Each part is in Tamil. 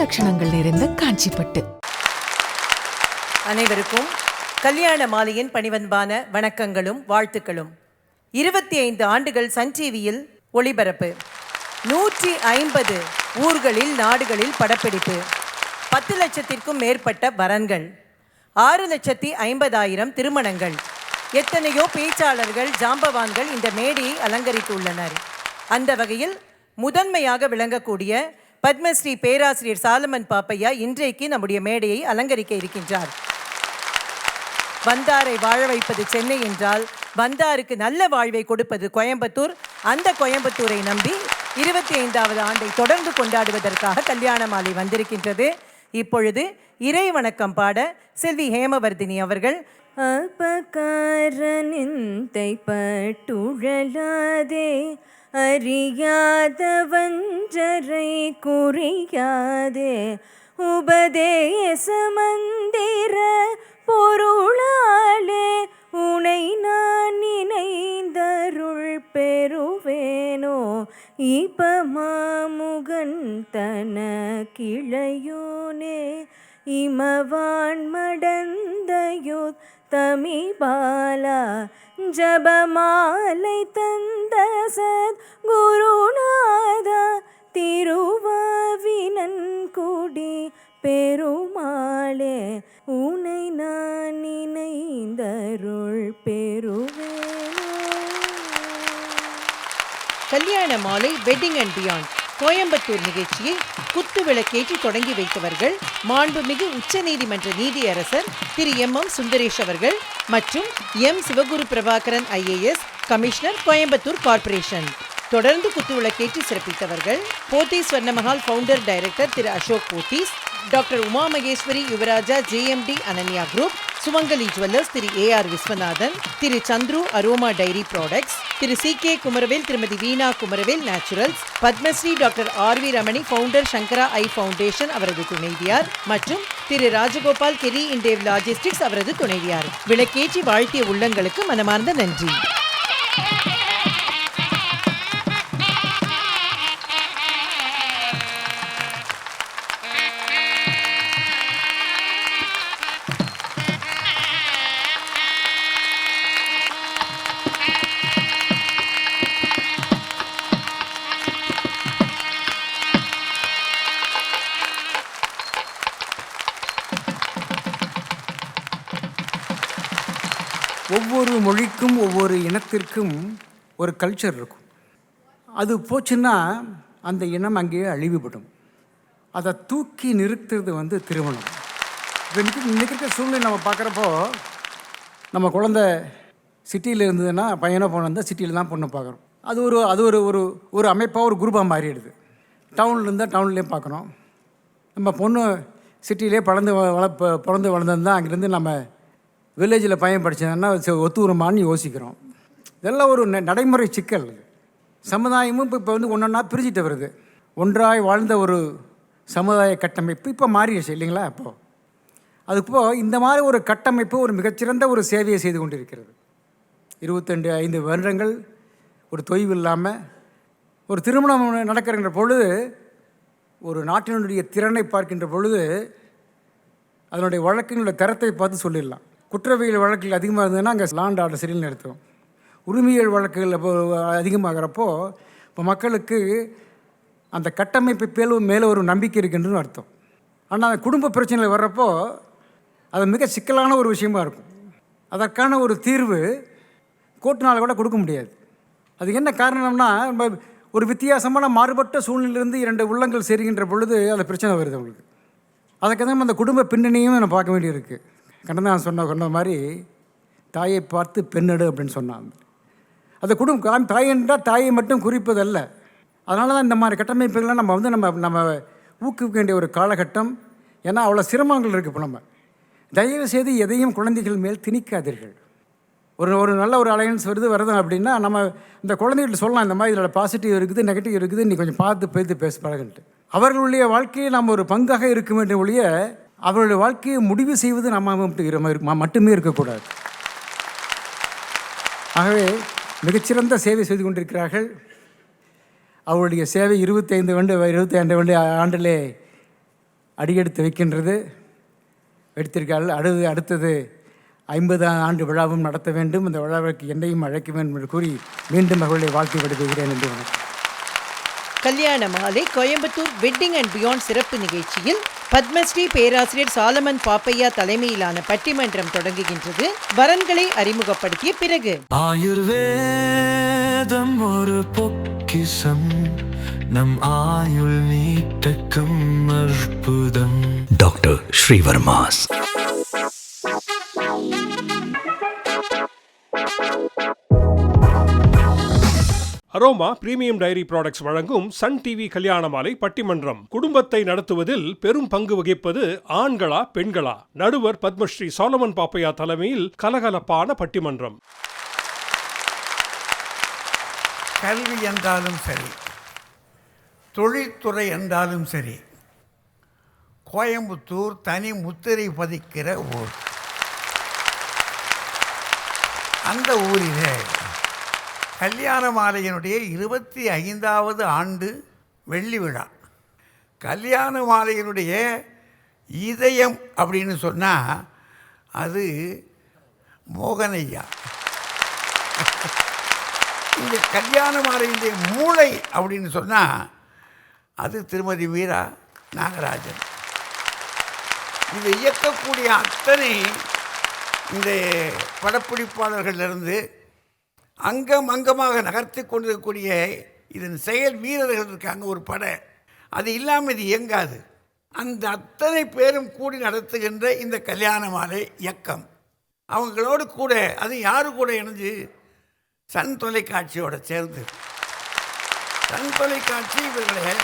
லட்சணங்கள் நிறைந்த காஞ்சிப்பட்டு. அனைவருக்கும் கல்யாண மாலையின் பணிவன்பான வணக்கங்களும் வாழ்த்துக்களும். இருபத்தி ஐந்து ஆண்டுகள் சன் டிவியில் ஒளிபரப்பு. நூற்றி ஐம்பது ஊர்களில் நாடுகளில் படப்பிடிப்பு. பத்து லட்சத்திற்கும் மேற்பட்ட வரன்கள். ஆறு லட்சத்தி ஐம்பதாயிரம் திருமணங்கள். எத்தனையோ பேச்சாளர்கள் ஜாம்பவான்கள் இந்த மேடையை அலங்கரித்துள்ளனர். அந்த வகையில் முதன்மையாக விளங்கக்கூடிய பத்மஸ்ரீ பேராசிரியர் சாலமன் பாப்பையா இன்றைக்கு நம்முடைய மேடையை அலங்கரிக்க இருக்கின்றார். வந்தாரை வாழ வைப்பது சென்னை என்றால் வந்தாருக்கு நல்ல வாழ்வை கொடுப்பது கோயம்புத்தூர். அந்த கோயம்புத்தூரை நம்பி இருபத்தி ஐந்தாவது ஆண்டை தொடர்ந்து கொண்டாடுவதற்காக கல்யாண மாலை வந்திருக்கின்றது. இப்பொழுது இறை வணக்கம் பாட செல்வி ஹேமவர்தினி அவர்கள் அபகாரனிந்தை பட்டுழலாதே அறியாத வஞ்சரை குறியாதே. உபதேச மந்திர பொருளாலே உனை நான் நினைந்தருள் பெறுவேனோ. இப்ப மாமுகன் தன கிளையோனே. இமவான் மடந்தையோ தமிபாலா ஜபமாலை தந்த சத் குருநாதா திருவாவினன் குடி பெருமாளே உனை நான் நினைந்தருள் பெருவே கல்யாண மாலை வெட்டிங் அண்ட் பியாண்ட் கோயம்புத்தூர் நிகழ்ச்சியை குத்து விளக்கேற்றி தொடங்கி வைத்தவர்கள் மாண்புமிகு உச்சநீதிமன்ற நீதியரசர் திரு எம் எம் சுந்தரேஷ் அவர்கள் மற்றும் M Sivaguru Prabhakaran IAS commissioner Coimbatore corporation. தொடர்ந்து குத்துவிளக்கேற்றி சிறப்பித்தவர்கள் Pothys Swarnamahal founder director Thiru Ashok Pothys doctor Uma Maheswari Yuvaraja JMD Ananya group Sumangali jewellers Thiru A R Viswanathan Thiru Chandru Aroma dairy products Thiru C K Kumaravel Thirumathi Veena Kumaravel Naturals Padmashri doctor R V Ramani founder Sankara eye foundation அவரது துணைவியார் மற்றும் திரு ராஜகோபால் கெரி இண்டேவ் லாஜிஸ்டிக்ஸ் அவரது துணைவியார். விளக்கேற்றி வாழ்த்திய உள்ளங்களுக்கு மனமார்ந்த நன்றி. ஒவ்வொரு மொழிக்கும் ஒவ்வொரு இனத்திற்கும் ஒரு கல்ச்சர் இருக்கும். அது போச்சுன்னா அந்த இனம் அங்கேயே அழிவுபடும். அதை தூக்கி நிறுத்துறது வந்து திருமணம். இப்போ இன்னைக்கு இருக்க சூழ்நிலை நம்ம பார்க்குறப்போ நம்ம குழந்த சிட்டியில் இருந்ததுன்னா பையனோ பொண்ணு இருந்தால் சிட்டியில் தான் பொண்ணு பார்க்குறோம். அது ஒரு அது ஒரு ஒரு ஒரு அமைப்பாக ஒரு குரூப்பாக மாறிடுது. டவுனில் இருந்தால் டவுன்லேயும் பார்க்குறோம். நம்ம பொண்ணு சிட்டியிலே பிறந்து வ- வளர்ப்ப பிறந்து வளர்ந்துருந்தால் அங்கேருந்து நம்ம வில்லேஜில் பையன் படித்ததுன்னா ஒத்துவருமான்னு யோசிக்கிறோம். இதெல்லாம் ஒரு ந- நடைமுறை சிக்கல். சமுதாயமும் இப்போ இப்போ வந்து ஒன்றொன்றா பிரிஞ்சுட்டு வருது. ஒன்றாய் வாழ்ந்த ஒரு சமுதாய கட்டமைப்பு இப்போ மாறிடுச்சு இல்லைங்களா? இப்போது அதுப்போ இந்த மாதிரி ஒரு கட்டமைப்பு ஒரு மிகச்சிறந்த ஒரு சேவையை செய்து கொண்டிருக்கிறது. இருபத்தெண்டு ஐந்து வருடங்கள் ஒரு தொய்வு இல்லாமல் ஒரு திருமணம் நடக்கின்ற பொழுது ஒரு நாட்டினுடைய திறனை பார்க்கின்ற பொழுது அதனுடைய வழக்கினுடைய தரத்தை பார்த்து சொல்லிடலாம். குற்றவியல் வழக்குகள் அதிகமாக இருந்ததுன்னா அங்கே லாண்ட் ஆர்டர் சரியில் நிறுத்தும் உரிமையல் வழக்குகள் இப்போ அதிகமாகிறப்போ இப்போ மக்களுக்கு அந்த கட்டமைப்பு பேல் மேலே ஒரு நம்பிக்கை இருக்குன்னு அர்த்தம். ஆனால் அந்த குடும்ப பிரச்சனைகள் வர்றப்போ அது மிக சிக்கலான ஒரு விஷயமா இருக்கும். அதற்கான ஒரு தீர்வு கோர்ட்டினால் கூட கொடுக்க முடியாது. அதுக்கு என்ன காரணம்னா நம்ம ஒரு வித்தியாசமான மாறுபட்ட சூழ்நிலிருந்து இரண்டு உள்ளங்கள் சேருகின்ற பொழுது அந்த பிரச்சனை வருது அவங்களுக்கு. அதுக்கு தான் அந்த குடும்ப பின்னணியும் நம்ம பார்க்க வேண்டியிருக்கு. கண்ணதான் சொன்ன சொன்ன மாதிரி தாயை பார்த்து பெண்ணெடு அப்படின்னு சொன்னாங்க அந்த குடும்பம் தாய் என்றால் தாயை மட்டும் குறிப்பதல்ல. அதனால தான் இந்த மாதிரி கட்டமைப்புகளை நம்ம வந்து நம்ம நம்ம ஊக்குவிக்க வேண்டிய ஒரு காலகட்டம். ஏன்னா அவ்வளோ சிரமங்கள் இருக்குது இப்போ நம்ம. தயவு செய்து எதையும் குழந்தைகள் மேல் திணிக்காதீர்கள். ஒரு ஒரு நல்ல ஒரு அலையன்ஸ் வருது வருது அப்படின்னா நம்ம இந்த குழந்தைகிட்ட சொல்லலாம் இந்த மாதிரி இதில் பாசிட்டிவ் இருக்குது நெகட்டிவ் இருக்குது நீ கொஞ்சம் பார்த்து பேத்து பேச பழகன்ட்டு. அவர்களுடைய வாழ்க்கையை நாம் ஒரு பங்காக இருக்க வேண்டிய ஒழிய அவர்களுடைய வாழ்க்கையை முடிவு செய்வது நம்ம மட்டுமே இருக்கக்கூடாது. ஆகவே மிகச்சிறந்த சேவை செய்து கொண்டிருக்கிறார்கள். அவருடைய சேவை இருபத்தைந்து ஆண்டு இருபத்தி ஐந்து ஆண்டு ஆண்டிலே அடியெடுத்து வைக்கின்றது. எடுத்திருக்கார்கள் அடுத்து அடுத்தது ஐம்பது ஆண்டு விழாவும் நடத்த வேண்டும். அந்த விழாவிற்கு என்னையும் அழைக்க வேண்டும் என்று கூறி மீண்டும் அவர்களுடைய வாழ்க்கை விடுகிறேன் என்று வணக்கம் கல்யாண மாலை கோயம்புத்தூர் வெட்டிங் அண்ட் பியாண்ட் சிறப்பு நிகழ்ச்சியில் பத்மஸ்ரீ பேராசிரியர் சாலமன் பாப்பையா தலைமையிலான பட்டிமன்றம் தொடங்குகின்றது. வரன்களை அறிமுகப்படுத்திய பிறகு. ஆயுர்வேதம் ஒரு பொக்கிஷம் நம் ஆயுள் நீட்டக்கும் அற்புதம். Doctor Srivarmas. Aroma premium dairy products வழங்கும் சன் டிவி கல்யாண மாலை பட்டிமன்றம். குடும்பத்தை நடத்துவதில் பெரும் பங்கு வகிப்பது ஆண்களா பெண்களா? நடுவர் பத்மஸ்ரீ சோலமன் பாப்பையா தலைமையில் கலகலப்பான பட்டிமன்றம். கல்வி என்றாலும் சரி தொழில்துறை என்றாலும் சரி கோயம்புத்தூர் தனி முத்திரை பதிக்கிற ஊர். அந்த ஊரிலே கல்யாண மாலையினுடைய இருபத்தி ஐந்தாவது ஆண்டு வெள்ளி விழா. கல்யாண மாலையினுடைய இதயம் அப்படின்னு சொன்னால் அது மோகனையா. இந்த கல்யாண மாலையினுடைய மூளை அப்படின்னு சொன்னால் அது திருமதி மீரா நாகராஜன். இதை இயக்கக்கூடிய அத்தனை இந்த படப்பிடிப்பாளர்களிலிருந்து அங்கம் அங்கமாக நகர்த்தி கொண்டிருக்கக்கூடிய இதன் செயல் வீரர்கள் இருக்காங்க ஒரு படை. அது இல்லாமல் இது இயங்காது. அந்த அத்தனை பேரும் கூடி நடத்துகின்ற இந்த கல்யாண மாலை இயக்கம். அவங்களோடு கூட அது யாரு கூட இணைஞ்சு? சன் தொலைக்காட்சியோட சேர்ந்து. சன் தொலைக்காட்சி இவர்களை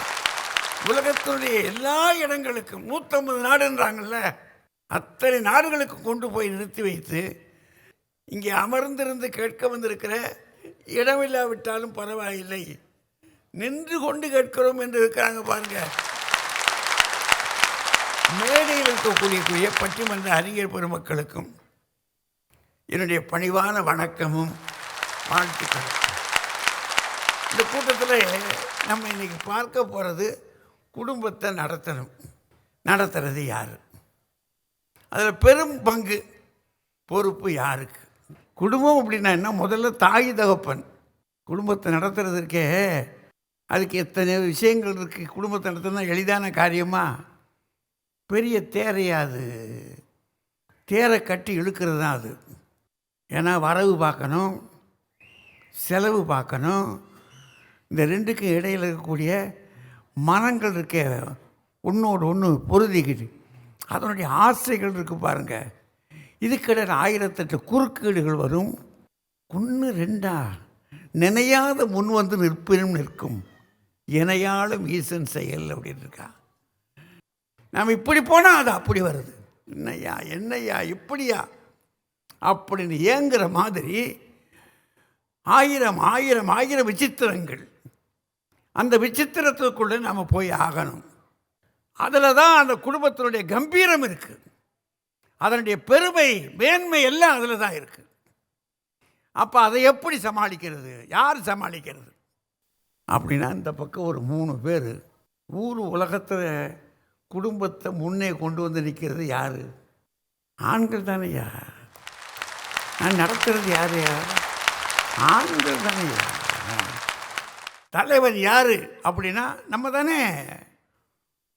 உலகத்தினுடைய எல்லா இடங்களுக்கும் நூற்றம்பது நாடுன்றாங்கல்ல அத்தனை நாடுகளுக்கு கொண்டு போய் நிறுத்தி வைத்து இங்கே அமர்ந்திருந்து கேட்க வந்திருக்கிற இடமில்லாவிட்டாலும் பரவாயில்லை. நின்று கொண்டு கேட்கிறோம் என்று இருக்கிறாங்க பாருங்க. மேடையில் இருக்கக்கூடிய பட்டிமன்ற அறிஞர் பெருமக்களுக்கும் என்னுடைய பணிவான வணக்கமும் வாழ்த்துக்களும். இந்த கூட்டத்தில் நம்ம இன்றைக்கி பார்க்க போகிறது குடும்பத்தை நடத்தணும். நடத்துறது யார்? அதில் பெரும் பங்கு பொறுப்பு யாருக்கு? குடும்பம் அப்படின்னா என்ன? முதல்ல தாய் தகப்பன். குடும்பத்தை நடத்துகிறதுக்கே அதுக்கு எத்தனை விஷயங்கள் இருக்குது குடும்பத்தை நடத்துனா எளிதான காரியமாக பெரிய தேரையாது தேரை கட்டி இழுக்கிறது தான் அது. ஏன்னா வரவு பார்க்கணும் செலவு பார்க்கணும். இந்த ரெண்டுக்கும் இடையில் இருக்கக்கூடிய மனங்கள் இருக்க. ஒன்றோடு ஒன்று பொருதிக்கிட்டு அதனுடைய ஆசைகள் இருக்குது பாருங்கள் இதுக்கிடையில் ஆயிரத்தெட்டு குறுக்கீடுகள் வரும். ஒன்று ரெண்டா? நினையாத முன் வந்து நிற்பினும் நிற்கும். இணையாலும் ஈசன் செயல் அப்படின்னு இருக்கா? நாம் இப்படி போனால் அது அப்படி வருது. என்னையா என்னையா இப்படியா? அப்படின்னு ஏங்குற மாதிரி ஆயிரம் ஆயிரம் ஆயிரம் விசித்திரங்கள். அந்த விசித்திரத்துக்குள்ளே நாம் போய் ஆகணும். அதில் தான் அந்த குடும்பத்தினுடைய கம்பீரம் இருக்குது அதனுடைய பெருமை மேன்மை எல்லாம் அதில் தான் இருக்குது அப்போ அதை எப்படி சமாளிக்கிறது? யார் சமாளிக்கிறது? அப்படின்னா இந்த பக்கம் ஒரு மூணு பேர். ஊர் உலகத்தில் குடும்பத்தை முன்னே கொண்டு வந்து நிற்கிறது யார்? ஆண்கள் தானேயா? நான் நடத்துறது யாரையா ஆண்கள் தானேயா? தலைவர் யார்? அப்படின்னா நம்ம தானே.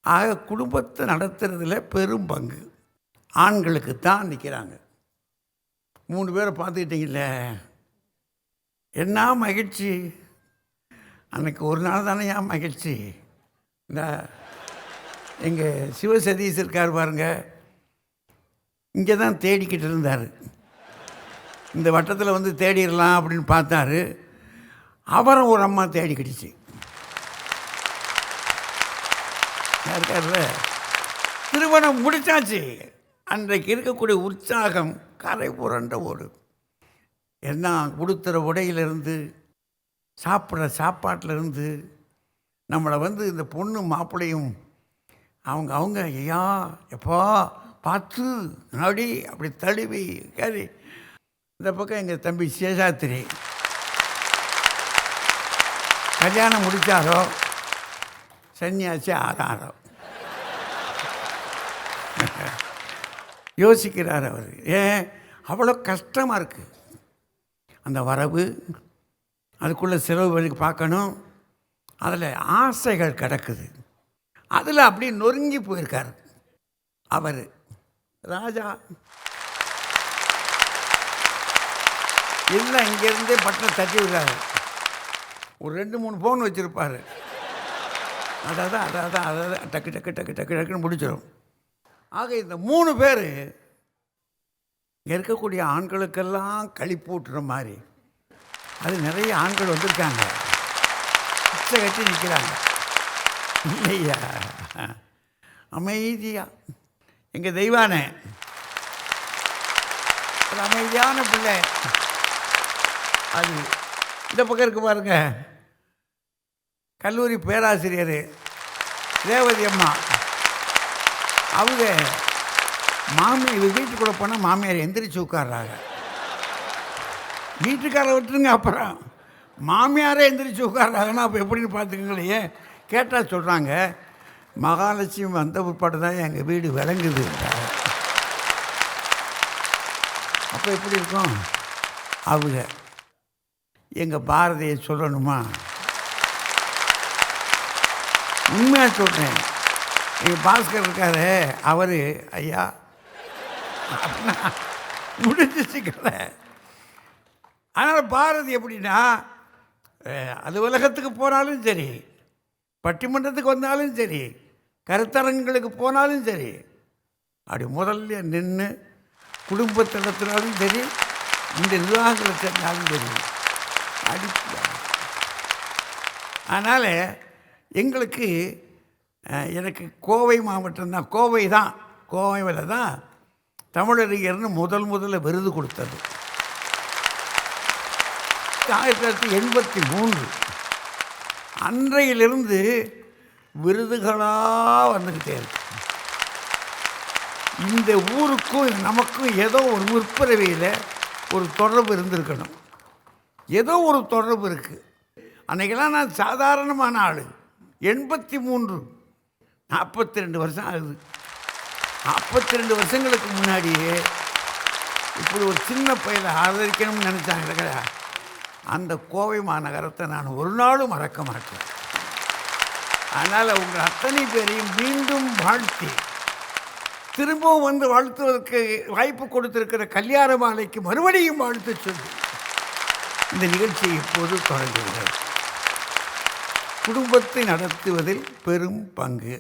ஆக குடும்பத்தை நடத்துறதுல பெரும் பங்கு. ஆண்களுக்கு தான் நிற்கிறாங்க. மூணு பேரை பார்த்துக்கிட்டீங்கல்ல? என்ன மகிழ்ச்சி? அன்னைக்கு ஒரு நாள் தானே ஏன் மகிழ்ச்சி? இந்த எங்கள் சிவசதீஷ் இருக்கார் பாருங்க. இங்கே தான் தேடிக்கிட்டு இருந்தார். இந்த வட்டத்தில் வந்து தேடிடலாம் அப்படின்னு பார்த்தாரு. அவரும் ஒரு அம்மா தேடிக்கிடுச்சு. இருக்கார்ல திருமணம் முடிச்சாச்சு. அன்றைக்கு இருக்கக்கூடிய உற்சாகம் கரை புரண்ட ஒரு என்ன கொடுத்துற உடையிலிருந்து சாப்பிட்ற சாப்பாட்டிலேருந்து நம்மளை வந்து இந்த பொண்ணு மாப்பிள்ளையும் அவங்க அவங்க ஐயா எப்பா பார்த்து நடி அப்படி தழுவி கேரி இந்த பக்கம் எங்கள் தம்பி சேஷாத்திரி. கல்யாணம் முடித்தாரோ சன்னியாசி ஆதாரம் யோசிக்கிறார் அவர். ஏன்? அவ்வளோ கஷ்டமாக இருக்குது அந்த வரவு அதுக்குள்ளே செலவு வழி பார்க்கணும். அதில் ஆசைகள் கிடக்குது. அதில் அப்படியே நொறுங்கி போயிருக்கார் அவர். ராஜா. இல்லை இங்கேருந்தே பட்டனை தட்டி விடுறாரு. ஒரு ரெண்டு மூணு ஃபோன் வச்சுருப்பார். அதாவது அதாவது அதாவது டக்கு டக்கு டக்கு டக்கு டக்குன்னு முடிச்சிடும் ஆக இந்த மூணு பேர் இங்கே இருக்கக்கூடிய ஆண்களுக்கெல்லாம் கழிப்பூட்டுற மாதிரி. அது நிறைய ஆண்கள் வந்திருக்காங்க. பிச்சை கட்டி நிற்கிறாங்க இல்லையா? அமைதியாக எங்கள் தெய்வானே. ஒரு அமைதியான பிள்ளை. அது இந்த பக்கம் இருக்கு பாருங்க. கல்லூரி பேராசிரியர் ரேவதி அம்மா. அவங்க மாமி இவ கூட போனால் மாமியார் எந்திரிச்சு உட்கார்றாங்க. வீட்டுக்காரை விட்டுருங்க அப்புறம். மாமியாரே எந்திரிச்சு உட்கார்றாங்கன்னா அப்போ எப்படின்னு பார்த்துக்கங்களே கேட்டால் சொல்கிறாங்க மகாலட்சுமி வந்த பிற்பாடு தான் எங்கள் வீடு விளங்குது. அப்போ எப்படி இருக்கும்? அவங்க எங்கள் பாரதியை சொல்லணுமா? உண்மையாக சொல்கிறேன் எங்கள் பாஸ்கர் இருக்காரு. அவர் ஐயா அப்படின்னா முடிஞ்சிச்சு கதை. ஆனால் பாரதி எப்படின்னா அலுவலகத்துக்கு போனாலும் சரி பட்டிமன்றத்துக்கு வந்தாலும் சரி கருத்தரங்களுக்கு போனாலும் சரி அப்படி முதல்ல நின்று குடும்பத்திடத்தினாலும் சரி இந்த நிர்வாகங்களை செஞ்சாலும் சரி அடி அதனால் எங்களுக்கு எனக்கு கோவை மாவட்டம் தான். கோவை தான். கோவையில் தான் தமிழறிஞர்னு முதல் முதல்ல விருது கொடுத்தது. ஆயிரத்தி தொள்ளாயிரத்தி எண்பத்தி மூன்று. அன்றையிலிருந்து விருதுகளாக வந்துக்கிட்டே இருக்கு. இந்த ஊருக்கும் நமக்கும் ஏதோ ஒரு முற்பிறவியில் ஒரு தொடர்பு இருந்திருக்கணும். ஏதோ ஒரு தொடர்பு இருக்குது அன்றைக்கெல்லாம் நான் சாதாரணமான ஆள். எண்பத்தி மூன்று நாற்பத்தி ரெண்டு வருஷம் ஆகுது. நாற்பத்தி ரெண்டு வருஷங்களுக்கு முன்னாடியே இப்படி ஒரு சின்ன பையனை ஆதரிக்கணும்னு நினச்சாங்க இல்லையா? அந்த கோவை மாநகரத்தை நான் ஒரு நாளும் மறக்க மாட்டேன். அதனால் உங்கள் அத்தனை பேரையும் மீண்டும் வாழ்த்தி திரும்பவும் வந்து வாழ்த்துவதற்கு வாய்ப்பு கொடுத்திருக்கிற கல்யாண மாலைக்கு மறுபடியும் வாழ்த்து சொல்லி இந்த நிகழ்ச்சி இப்போது தொடங்குகிறது குடும்பத்தை நடத்துவதில் பெரும் பங்கு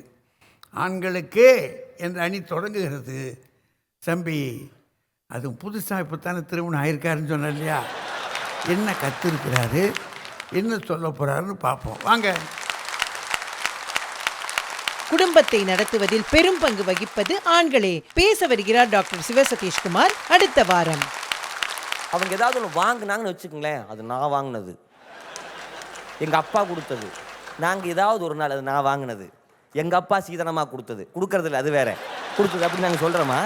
ஆண்களுக்கே என்ற அணி தொடங்குகிறது. தம்பி அது புதுசாக இப்போ தானே திருமணம் ஆயிருக்காருன்னு சொன்னேன் இல்லையா? என்ன கற்றுருக்கிறாரு என்ன சொல்ல போகிறாருன்னு பார்ப்போம். வாங்க. குடும்பத்தை நடத்துவதில் பெரும் பங்கு வகிப்பது ஆண்களே. பேச வருகிறார் டாக்டர் சிவசதீஷ்குமார் அடுத்த வாரம். அவங்க ஏதாவது ஒன்று வாங்கினாங்கன்னு வச்சுக்கோங்களேன் அது நான் வாங்கினது. எங்கள் அப்பா கொடுத்தது. நாங்கள் ஏதாவது ஒரு நாள் அது நான் வாங்கினது. எங்கள் அப்பா சீதனமாக கொடுத்தது. கொடுக்கறதில்ல அது வேற. கொடுத்தது அப்படின்னு நாங்கள் சொல்கிறோமா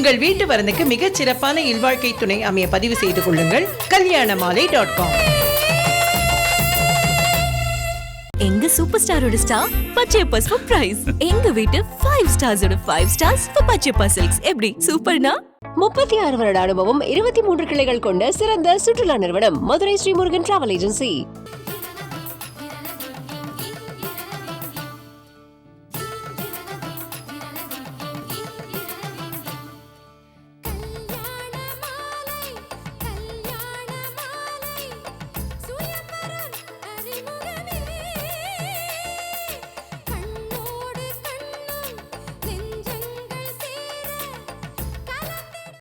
உங்கள் வீட்டு வரனுக்கு மிகச் சிறப்பான இல்வாழ்க்கை துணை அமைய பதிவு செய்து கொள்ளுங்கள். கல்யாண மாலை டாட் காம் எங்க சூப்பர் ஸ்டாரோட ஸ்டார் பச்சையப்பா ஃபார் பிரைஸ் எங்க வீட்டு five ஸ்டார்ஸோட five stars for Pachaiyappa silks எப்படி? சூப்பர்னா? முப்பத்தி ஆறு வருட அனுபவம் இருபத்தி மூன்று கிளைகள் கொண்ட சிறந்த சுற்றுலா நிறுவனம் மதுரை ஸ்ரீமுருகன் டிராவல் ஏஜென்சி